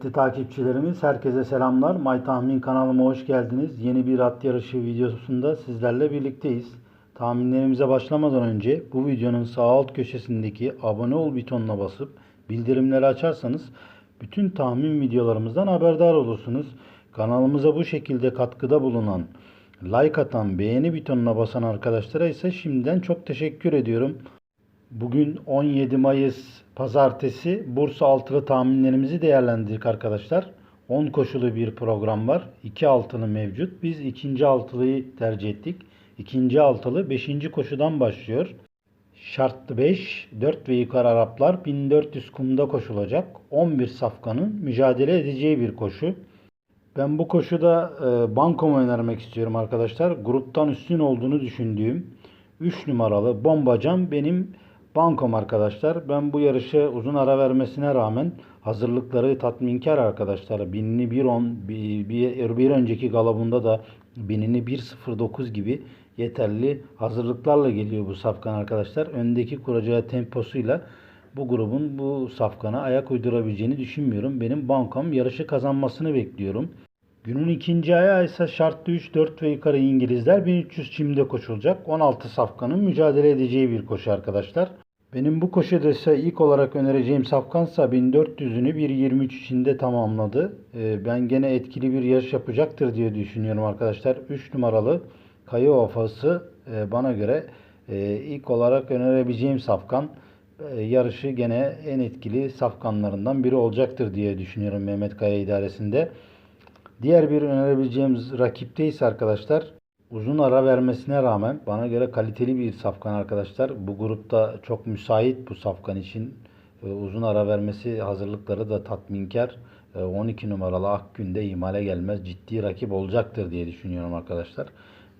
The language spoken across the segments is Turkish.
Kıymetli takipçilerimiz herkese selamlar. May Tahmin kanalıma hoş geldiniz. Yeni bir at yarışı videosunda sizlerle birlikteyiz. Tahminlerimize başlamadan önce bu videonun sağ alt köşesindeki abone ol butonuna basıp bildirimleri açarsanız bütün tahmin videolarımızdan haberdar olursunuz. Kanalımıza bu şekilde katkıda bulunan, like atan, beğeni butonuna basan arkadaşlara ise şimdiden çok teşekkür ediyorum. Bugün 17 Mayıs Pazartesi Bursa altılı tahminlerimizi değerlendirdik arkadaşlar. 10 koşulu bir program var. 2 altılı mevcut. Biz ikinci altılıyı tercih ettik. İkinci altılı 5. koşudan başlıyor. Şartlı 5, 4 ve yukarı Araplar 1400 kumda koşulacak. 11 safkanın mücadele edeceği bir koşu. Ben bu koşuda e, bankomu önermek istiyorum arkadaşlar. Gruptan üstün olduğunu düşündüğüm 3 numaralı Bombacan benim bankom arkadaşlar. Ben bu yarışı uzun ara vermesine rağmen hazırlıkları tatminkar arkadaşlar. Binini 1.10 bir, bir, bir önceki galabunda da binini 1.09 gibi yeterli hazırlıklarla geliyor bu safkan arkadaşlar. Öndeki kuracağı temposuyla bu grubun bu safkana ayak uydurabileceğini düşünmüyorum. Benim bankam yarışı kazanmasını bekliyorum. Günün ikinci ayağı ise şartlı 3, 4 ve yukarı İngilizler 1300 çimde koşulacak. 16 safkanın mücadele edeceği bir koşu arkadaşlar. Benim bu koşuda ise ilk olarak önereceğim safkansa 1400'ünü 1.23 içinde tamamladı. Ee, Ben gene etkili bir yarış yapacaktır diye düşünüyorum arkadaşlar. 3 numaralı Kayı Ofası e, bana göre e, ilk olarak önerebileceğim safkan. E, Yarışı gene en etkili safkanlarından biri olacaktır diye düşünüyorum Mehmet Kaya idaresinde. Diğer bir önerebileceğimiz rakipte ise arkadaşlar uzun ara vermesine rağmen bana göre kaliteli bir safkan arkadaşlar. Bu grupta çok müsait bu safkan için. Ee, Uzun ara vermesi hazırlıkları da tatminkar. Ee, 12 numaralı Akgün'de ihmale gelmez ciddi rakip olacaktır diye düşünüyorum arkadaşlar.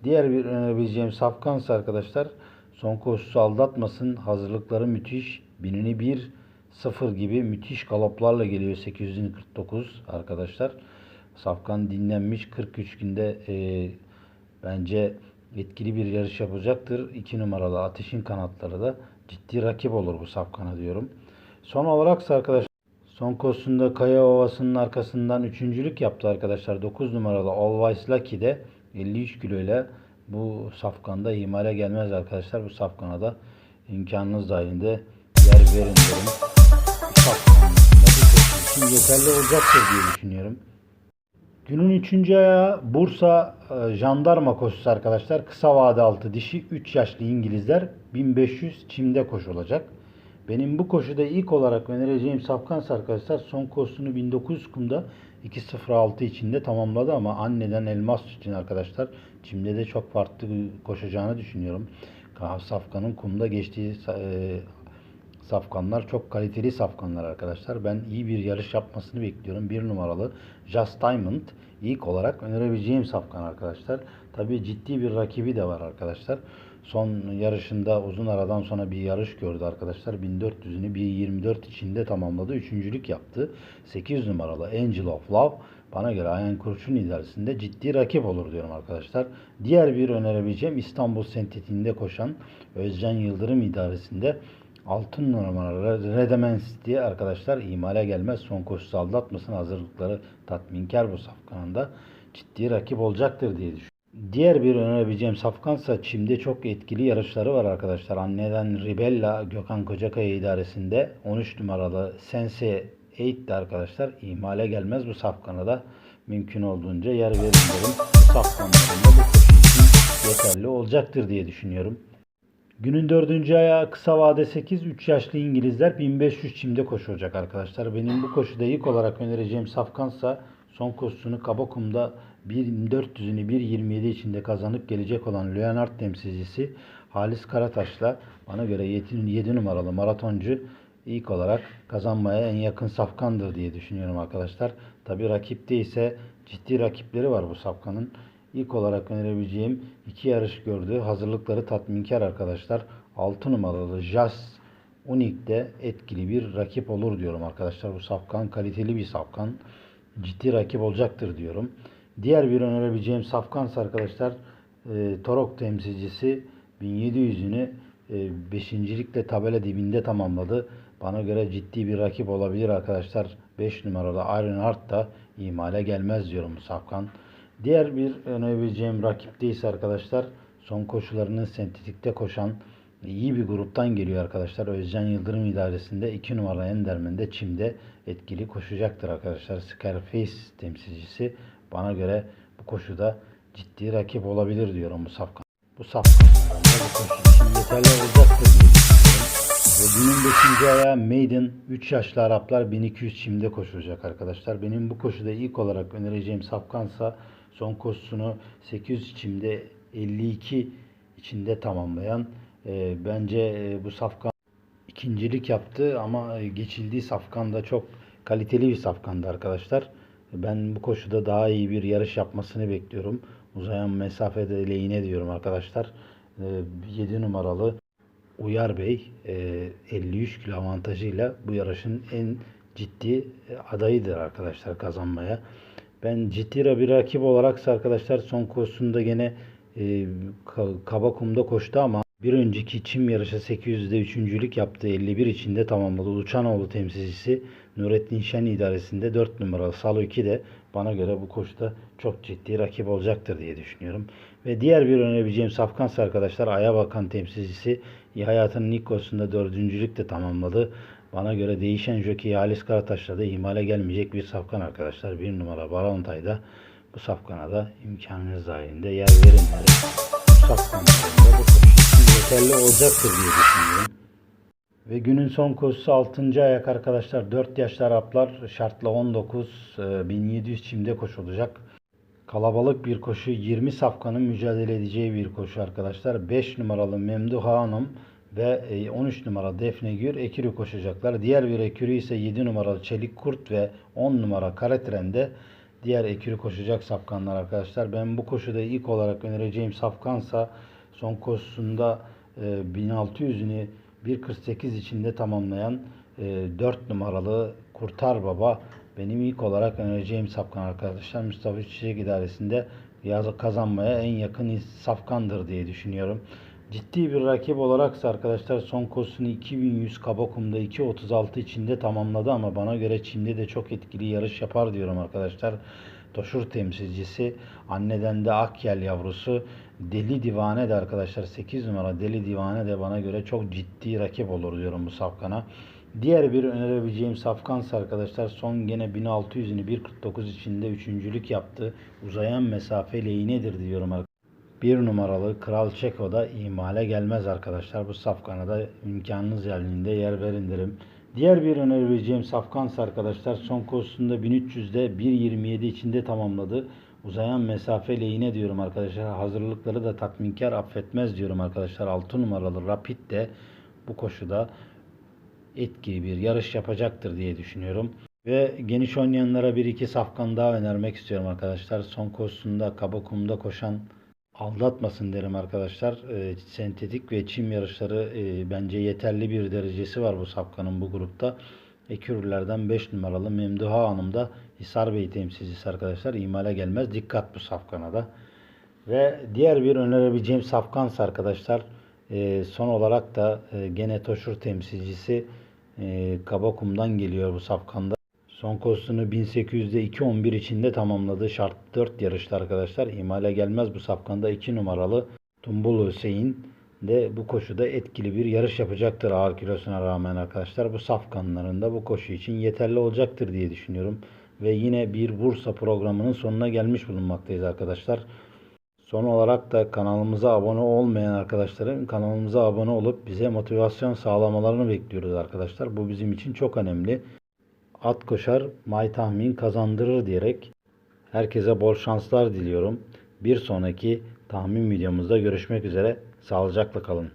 Diğer bir önerebileceğim safkansa arkadaşlar son koşusu aldatmasın. Hazırlıkları müthiş. Binini 1 0 gibi müthiş galoplarla geliyor 849 arkadaşlar. Safkan dinlenmiş 43 günde e, bence etkili bir yarış yapacaktır. 2 numaralı Ateşin kanatları da ciddi rakip olur bu Safkan'a diyorum. Son olarak arkadaşlar son koşusunda Kaya Ovası'nın arkasından üçüncülük yaptı arkadaşlar. 9 numaralı Always Lucky de 53 kiloyla bu Safkan'da ihmale gelmez arkadaşlar. Bu Safkan'a da imkanınız dahilinde yer verin derim. Bu Safkan'ın için yeterli olacaktır diye düşünüyorum. Günün üçüncü ayağı Bursa e, jandarma koşusu arkadaşlar. Kısa vade altı dişi 3 yaşlı İngilizler 1500 çimde koşulacak. Benim bu koşuda ilk olarak önereceğim Safkans arkadaşlar son koşusunu 1900 kumda 2.06 içinde tamamladı ama anneden elmas için arkadaşlar çimde de çok farklı koşacağını düşünüyorum. Safkan'ın kumda geçtiği e, safkanlar çok kaliteli safkanlar arkadaşlar. Ben iyi bir yarış yapmasını bekliyorum. Bir numaralı Just Diamond ilk olarak önerebileceğim safkan arkadaşlar. Tabii ciddi bir rakibi de var arkadaşlar. Son yarışında uzun aradan sonra bir yarış gördü arkadaşlar. 1400'ünü 1.24 içinde tamamladı. Üçüncülük yaptı. 8 numaralı Angel of Love bana göre Ayhan Kurşun idaresinde ciddi rakip olur diyorum arkadaşlar. Diğer bir önerebileceğim İstanbul Sentetiğinde koşan Özcan Yıldırım idaresinde Altın numaralı Redemens diye arkadaşlar imale gelmez. Son koşusu aldatmasın. Hazırlıkları tatminkar bu safkanında. Ciddi rakip olacaktır diye düşünüyorum. Diğer bir önerebileceğim safkansa Çim'de çok etkili yarışları var arkadaşlar. Anneden Ribella Gökhan Kocakaya idaresinde 13 numaralı Sense 8 de arkadaşlar ihmale gelmez bu safkana da mümkün olduğunca yer verin derim. Bu safkanlarında bu koşu için yeterli olacaktır diye düşünüyorum. Günün dördüncü ayağı kısa vade 8. 3 yaşlı İngilizler 1500 çimde koşulacak arkadaşlar. Benim bu koşuda ilk olarak önereceğim safkansa son koşusunu Kabakum'da 1400'ünü 1.27 içinde kazanıp gelecek olan Leonard temsilcisi Halis Karataş'la bana göre 7, 7 numaralı maratoncu ilk olarak kazanmaya en yakın safkandır diye düşünüyorum arkadaşlar. Tabi rakipte ise ciddi rakipleri var bu safkanın. İlk olarak önerebileceğim iki yarış gördü. Hazırlıkları tatminkar arkadaşlar. 6 numaralı Jas Unik'te etkili bir rakip olur diyorum arkadaşlar. Bu safkan kaliteli bir safkan. Ciddi rakip olacaktır diyorum. Diğer bir önerebileceğim safkansa arkadaşlar e, Torok temsilcisi 1700'ünü e, tabela dibinde tamamladı. Bana göre ciddi bir rakip olabilir arkadaşlar. 5 numaralı Iron Heart da ihmale gelmez diyorum bu safkan. Diğer bir önerebileceğim rakip değilse arkadaşlar son koşularını sentetikte koşan iyi bir gruptan geliyor arkadaşlar. Özcan Yıldırım idaresinde 2 numara Enderman'de çimde etkili koşacaktır arkadaşlar. Scarface temsilcisi bana göre bu koşuda ciddi rakip olabilir diyorum bu safkan. Bu için yeterli olacaktır diye. Ve günün 5. ayağı Maiden 3 yaşlı Araplar 1200 çimde koşulacak arkadaşlar. Benim bu koşuda ilk olarak önereceğim safkansa son koşusunu 800 çimde 52 içinde tamamlayan e, bence e, bu safkan ikincilik yaptı ama e, geçildiği safkan da çok kaliteli bir safkandı arkadaşlar. Ben bu koşuda daha iyi bir yarış yapmasını bekliyorum. Uzayan mesafede lehine diyorum arkadaşlar. 7 numaralı Uyar Bey e, 53 kilo avantajıyla bu yarışın en ciddi e, adayıdır arkadaşlar kazanmaya. Ben ciddi bir rakip olaraksa arkadaşlar son koşusunda gene e, ka- kaba kumda koştu ama bir önceki çim yarışı 800'de üçüncülük yaptı. 51 içinde tamamladı. Uçanoğlu temsilcisi Nurettin Şen idaresinde 4 numaralı Salo 2 de bana göre bu koşuda çok ciddi rakip olacaktır diye düşünüyorum. Ve diğer bir önerebileceğim Safkansa arkadaşlar Aya Bakan temsilcisi hayatının ilk koşusunda dördüncülük de tamamladı. Bana göre değişen jockey Halis Karataş'la da ihmale gelmeyecek bir safkan arkadaşlar. Bir numara Balontay'da bu safkana da imkanınız dahilinde yer verin. Bu safkanlarında bu yeterli olacaktır diye düşünüyorum. Ve günün son koşusu 6. ayak arkadaşlar. 4 yaşlı Araplar şartla 19 e, 1700 çimde koşulacak. Kalabalık bir koşu 20 safkanın mücadele edeceği bir koşu arkadaşlar. 5 numaralı Memduha Hanım ve e, 13 numaralı Defne Gür ekürü koşacaklar. Diğer bir ekürü ise 7 numaralı Çelik Kurt ve 10 numara Karetren'de diğer ekürü koşacak safkanlar arkadaşlar. Ben bu koşuda ilk olarak önereceğim safkansa son koşusunda e, 1600'ünü 1.48 içinde tamamlayan e, 4 numaralı Kurtar Baba benim ilk olarak önereceğim safkan arkadaşlar. Mustafa Çiçek idaresinde kazanmaya en yakın safkandır diye düşünüyorum. Ciddi bir rakip olaraksa arkadaşlar son koşusunu 2100 Kabakum'da 2.36 içinde tamamladı ama bana göre Çim'de de çok etkili yarış yapar diyorum arkadaşlar. Toşur temsilcisi anneden de Akyel yavrusu Deli Divane de arkadaşlar 8 numara Deli Divane de bana göre çok ciddi rakip olur diyorum bu safkana. Diğer bir önerebileceğim safkansa arkadaşlar son gene 1600'ünü 1.49 içinde üçüncülük yaptı. Uzayan mesafe lehinedir diyorum arkadaşlar. Bir numaralı Kral Çeko da ihmale gelmez arkadaşlar. Bu safkana da imkanınız yerliğinde yer verin derim. Diğer bir önerebileceğim safkansa arkadaşlar son koşusunda 1300'de 1.27 içinde tamamladı. Uzayan mesafe lehine diyorum arkadaşlar. Hazırlıkları da tatminkar affetmez diyorum arkadaşlar. 6 numaralı Rapid de bu koşuda etkili bir yarış yapacaktır diye düşünüyorum. Ve geniş oynayanlara bir iki safkan daha önermek istiyorum arkadaşlar. Son koşusunda Kabakum'da koşan aldatmasın derim arkadaşlar. E, sentetik ve çim yarışları e, bence yeterli bir derecesi var bu safkanın bu grupta. Ekürlerden 5 numaralı Memduha Hanım da Hisar Bey temsilcisi arkadaşlar. İmale gelmez. Dikkat bu safkana da. Ve diğer bir önerebileceğim safkansa arkadaşlar e, son olarak da e, gene Toşur temsilcisi e, Kabakum'dan geliyor bu safkanda. Son koşusunu 1800'de 2.11 içinde tamamladı. Şart 4 yarıştı arkadaşlar. İmale gelmez bu safkanda 2 numaralı Tumbul Hüseyin de bu koşuda etkili bir yarış yapacaktır ağır kilosuna rağmen arkadaşlar. Bu safkanlarında bu koşu için yeterli olacaktır diye düşünüyorum. Ve yine bir Bursa programının sonuna gelmiş bulunmaktayız arkadaşlar. Son olarak da kanalımıza abone olmayan arkadaşların kanalımıza abone olup bize motivasyon sağlamalarını bekliyoruz arkadaşlar. Bu bizim için çok önemli. At koşar, may tahmin kazandırır diyerek herkese bol şanslar diliyorum. Bir sonraki tahmin videomuzda görüşmek üzere. Sağlıcakla kalın.